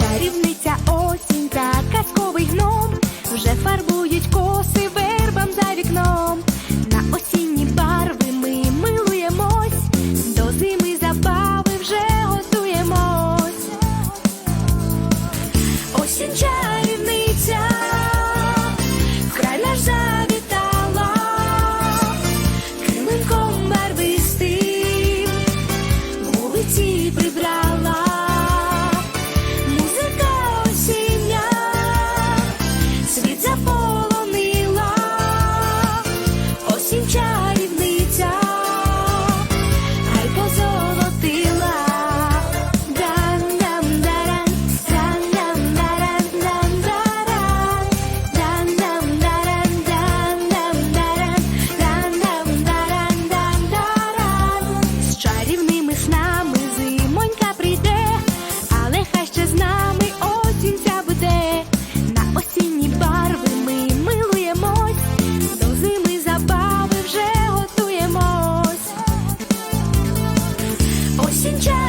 Чарівниця осінь та казковий гном вже фарбують коси вербам за вікном. На осінні барви ми милуємось, до зими забави вже готуємось. Осінь Осінь чарівниця,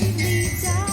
你在